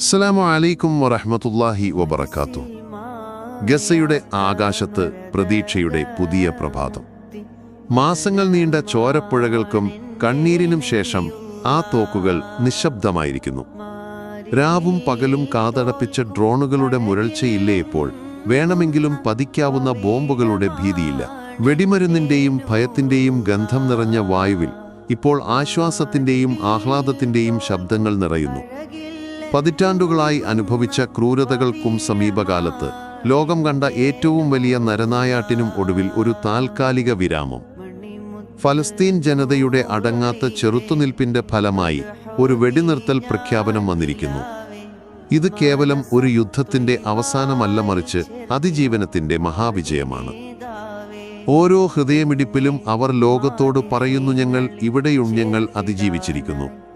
അസ്സലാമു അലൈക്കും വറഹ്മത്തുള്ളാഹി വബർക്കാത്തു ഗസയുടെ ആകാശത്ത് പ്രതീക്ഷയുടെ പുതിയ പ്രഭാതം. മാസങ്ങൾ നീണ്ട ചോരപ്പുഴകൾക്കും കണ്ണീരിനും ശേഷം ആ തോക്കുകൾ നിശബ്ദമായിരിക്കുന്നു. രാവും പകലും കാതടപ്പിച്ച ഡ്രോണുകളുടെ മുരൾച്ചയില്ലേ ഇപ്പോൾ? വേണമെങ്കിലും പതിക്കാവുന്ന ബോംബുകളുടെ ഭീതിയില്ല. വെടിമരുന്നിന്റെയും ഭയത്തിന്റെയും ഗന്ധം നിറഞ്ഞ വായുവിൽ ഇപ്പോൾ ആശ്വാസത്തിന്റെയും ആഹ്ലാദത്തിന്റെയും ശബ്ദങ്ങൾ നിറയുന്നു. പതിറ്റാണ്ടുകളായി അനുഭവിച്ച ക്രൂരതകൾക്കും സമീപകാലത്ത് ലോകം കണ്ട ഏറ്റവും വലിയ നരനായാട്ടിനും ഒടുവിൽ ഒരു താൽക്കാലിക വിരാമം. ഫലസ്തീൻ ജനതയുടെ അടങ്ങാത്ത ചെറുത്തുനിൽപ്പിന്റെ ഫലമായി ഒരു വെടിനിർത്തൽ പ്രഖ്യാപനം വന്നിരിക്കുന്നു. ഇത് കേവലം ഒരു യുദ്ധത്തിന്റെ അവസാനമല്ല മറിച്ച് അതിജീവനത്തിന്റെ മഹാവിജയമാണ്. ഓരോ ഹൃദയമിടിപ്പിലും അവർ ലോകത്തോട് പറയുന്നു ഞങ്ങൾ ഇവിടെയും ഞങ്ങൾ അതിജീവിച്ചിരിക്കുന്നു.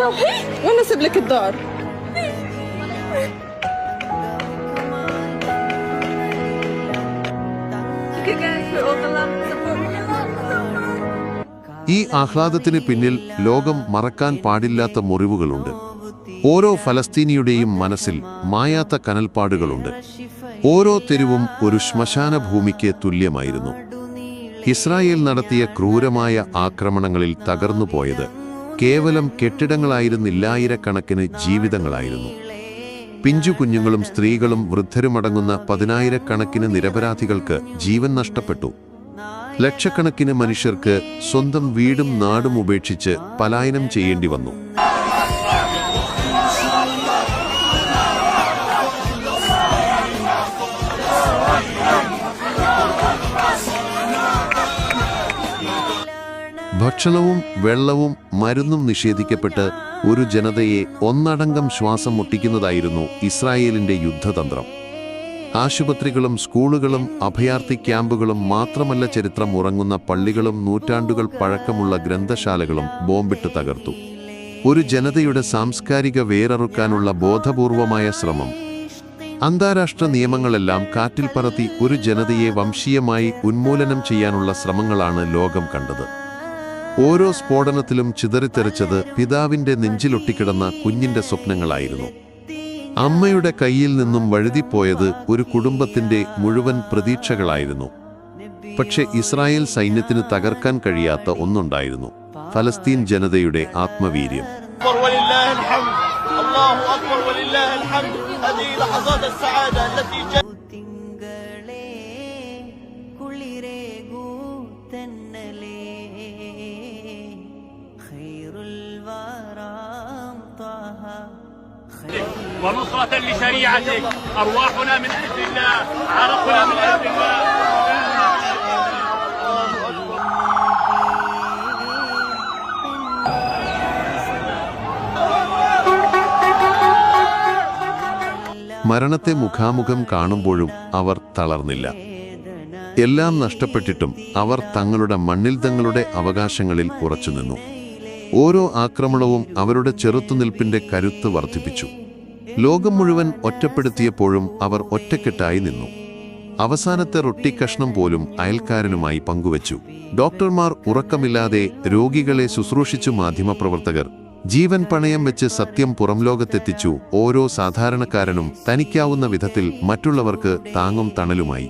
وانا اسيب لك الدار Thank you guys for all the love and support. ഈ ആഹ്ലാദത്തിന് പിന്നിൽ ലോകം മറക്കാൻ പാടില്ലാത്ത മുറിവുകളുണ്ട് ഓരോ ഫലസ്തീനിയുടെയും മനസ്സിൽ മായാത്ത കനൽപ്പാടുകളുണ്ട് ഓരോ തെരുവും ഒരു ശ്മശാന ഭൂമിക്ക് തുല്യമായിരുന്നു ഇസ്രായേൽ നടത്തിയ ക്രൂരമായ ആക്രമണങ്ങളിൽ തകർന്നുപോയത് കേവലം കെട്ടിടങ്ങളായിരുന്നില്ലായിരക്കണക്കിന് ജീവിതങ്ങളായിരുന്നു. പിഞ്ചു കുഞ്ഞുങ്ങളും സ്ത്രീകളും വൃദ്ധരുമടങ്ങുന്ന പതിനായിരക്കണക്കിന് നിരപരാധികൾക്ക് ജീവൻ നഷ്ടപ്പെട്ടു. ലക്ഷക്കണക്കിന് മനുഷ്യർക്ക് സ്വന്തം വീടും നാടും ഉപേക്ഷിച്ച് പലായനം ചെയ്യേണ്ടി വന്നു. ഭക്ഷണവും വെള്ളവും മരുന്നും നിഷേധിക്കപ്പെട്ട് ഒരു ജനതയെ ഒന്നടങ്കം ശ്വാസം മുട്ടിക്കുന്നതായിരുന്നു ഇസ്രായേലിന്റെ യുദ്ധതന്ത്രം. ആശുപത്രികളും സ്കൂളുകളും അഭയാർത്ഥി ക്യാമ്പുകളും മാത്രമല്ല ചരിത്രം ഉറങ്ങുന്ന പള്ളികളും നൂറ്റാണ്ടുകൾ പഴക്കമുള്ള ഗ്രന്ഥശാലകളും ബോംബിട്ട് തകർത്തു. ഒരു ജനതയുടെ സാംസ്കാരിക വേരറുക്കാനുള്ള ബോധപൂർവമായ ശ്രമം. അന്താരാഷ്ട്ര നിയമങ്ങളെല്ലാം കാറ്റിൽ പറത്തി ഒരു ജനതയെ വംശീയമായി ഉന്മൂലനം ചെയ്യാനുള്ള ശ്രമങ്ങളാണ് ലോകം കണ്ടത്. ഓരോ സ്ഫോടനത്തിലും ചിതറിത്തെറിച്ചത് പിതാവിന്റെ നെഞ്ചിലൊട്ടിക്കിടന്ന കുഞ്ഞിന്റെ സ്വപ്നങ്ങളായിരുന്നു. അമ്മയുടെ കയ്യിൽ നിന്നും വഴുതിപ്പോയത് ഒരു കുടുംബത്തിന്റെ മുഴുവൻ പ്രതീക്ഷകളായിരുന്നു. പക്ഷെ ഇസ്രായേൽ സൈന്യത്തിന് തകർക്കാൻ കഴിയാത്ത ഒന്നുണ്ടായിരുന്നു. ഫലസ്തീൻ ജനതയുടെ ആത്മവീര്യം. ونصرة لشريعتك أرواحنا من أجل الله عرقنا من أجل الله മരണത്തെ മുഖാമുഖം കാണുമ്പോഴും അവർ തളർന്നില്ല എല്ലാം നഷ്ടപ്പെട്ടിട്ടും അവർ തങ്ങളുടെ മണ്ണിൽ തങ്ങളുടെ അവകാശങ്ങളിൽ ഉറച്ചുനിന്നു ഓരോ ആക്രമണവും അവരുടെ ചെറുത്തുനിൽപ്പിന്റെ കരുത്ത് വർദ്ധിപ്പിച്ചു ലോകം മുഴുവൻ ഒറ്റപ്പെടുത്തിയപ്പോഴും അവർ ഒറ്റക്കെട്ടായി നിന്നു. അവസാനത്തെ റൊട്ടി കഷ്ണം പോലും അയൽക്കാരനുമായി പങ്കുവച്ചു. ഡോക്ടർമാർ ഉറക്കമില്ലാതെ രോഗികളെ ശുശ്രൂഷിച്ചു മാധ്യമപ്രവർത്തകർ ജീവൻ പണയം വെച്ച് സത്യം പുറംലോകത്തെത്തിച്ചു ഓരോ സാധാരണക്കാരനും തനിക്കാവുന്ന വിധത്തിൽ മറ്റുള്ളവർക്ക് താങ്ങും തണലുമായി.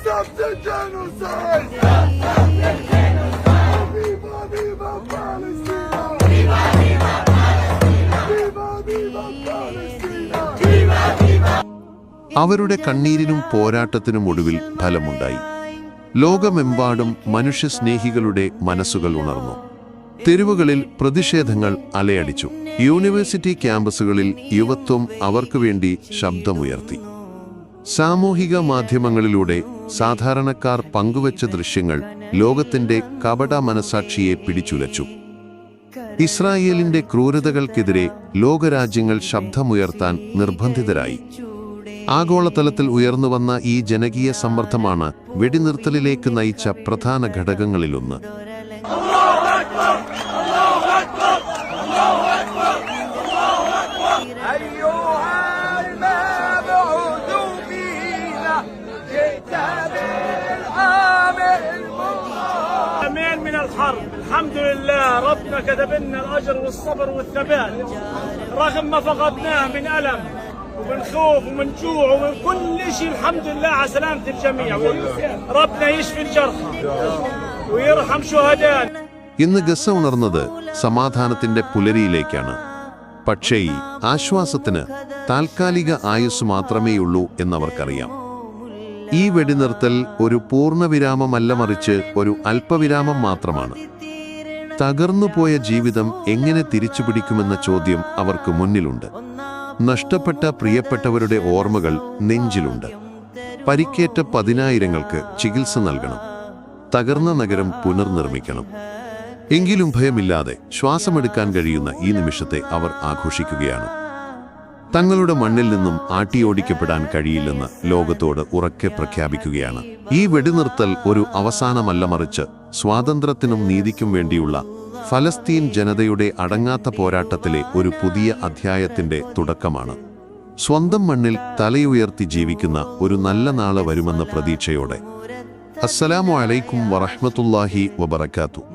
Stop, the genocide! stop the genocide! അവരുടെ കണ്ണീരിനും പോരാട്ടത്തിനും ഒടുവിൽ ഫലമുണ്ടായി ലോകമെമ്പാടും മനുഷ്യസ്നേഹികളുടെ മനസ്സുകൾ ഉണർന്നു തെരുവുകളിൽ പ്രതിഷേധങ്ങൾ അലയടിച്ചു യൂണിവേഴ്സിറ്റി ക്യാമ്പസുകളിൽ യുവത്വം അവർക്കു വേണ്ടി ശബ്ദമുയർത്തി സാമൂഹിക മാധ്യമങ്ങളിലൂടെ സാധാരണക്കാർ പങ്കുവച്ച ദൃശ്യങ്ങൾ ലോകത്തിന്റെ കപട മനസാക്ഷിയെ പിടിച്ചുലച്ചു. ഇസ്രായേലിന്റെ ക്രൂരതകൾക്കെതിരെ ലോകരാജ്യങ്ങൾ ശബ്ദമുയർത്താൻ നിർബന്ധിതരായി. ആഗോളതലത്തിൽ ഉയർന്നുവന്ന ഈ ജനകീയ സമ്മർദ്ദമാണ് വെടിനിർത്തലിലേക്ക് നയിച്ച പ്രധാന ഘടകങ്ങളിലൊന്ന്. الحمد لله ربنا كتب لنا الاجر والصبر والثبات رغم ما فقدناه من الم ومن خوف ومن جوع ومن كل شيء الحمد لله على سلامه الجميع ربنا يشفي الجرحى ويرحم شهدائنا ഇന്ന് ഗസ ഉണർന്നത് സമാധാനത്തിന്റെ പുലരിയിലേക്കാണ് പക്ഷേ ഈ ആശ്വാസത്തിന് താൽക്കാലിക ആയുസ് മാത്രമേയുള്ളൂ എന്നവർക്കറിയാം ഈ വെടിനിർത്തൽ ഒരു പൂർണ്ണവിരാമമല്ല മറിച്ച് ഒരു അല്പവിരാമം മാത്രമാണ് തകർന്നുപോയ ജീവിതം എങ്ങനെ തിരിച്ചുപിടിക്കുമെന്ന ചോദ്യം അവർക്ക് മുന്നിലുണ്ട്. നഷ്ടപ്പെട്ട പ്രിയപ്പെട്ടവരുടെ ഓർമ്മകൾ നെഞ്ചിലുണ്ട്. പരിക്കേറ്റ പതിനായിരങ്ങൾക്ക് ചികിത്സ നൽകണം. തകർന്ന നഗരം പുനർനിർമ്മിക്കണം. എങ്കിലും ഭയമില്ലാതെ ശ്വാസമെടുക്കാൻ കഴിയുന്ന ഈ നിമിഷത്തെ അവർ ആഘോഷിക്കുകയാണ്. തങ്ങളുടെ മണ്ണിൽ നിന്നും ആട്ടിയോടിക്കപ്പെടാൻ കഴിയില്ലെന്ന് ലോകത്തോട് ഉറക്കെ പ്രഖ്യാപിക്കുകയാണ്. ഈ വെടിനിർത്തൽ ഒരു അവസാനമല്ല മറിച്ച് സ്വാതന്ത്ര്യത്തിനും നീതിക്കും വേണ്ടിയുള്ള ഫലസ്തീൻ ജനതയുടെ അടങ്ങാത്ത പോരാട്ടത്തിലെ ഒരു പുതിയ അധ്യായത്തിന്റെ തുടക്കമാണ്. സ്വന്തം മണ്ണിൽ തലയുയർത്തി ജീവിക്കുന്ന ഒരു നല്ല നാളെ വരുമെന്ന പ്രതീക്ഷയോടെ. അസ്സലാമു അലൈക്കും വറഹ്മത്തുള്ളാഹി വബറകാതുഹു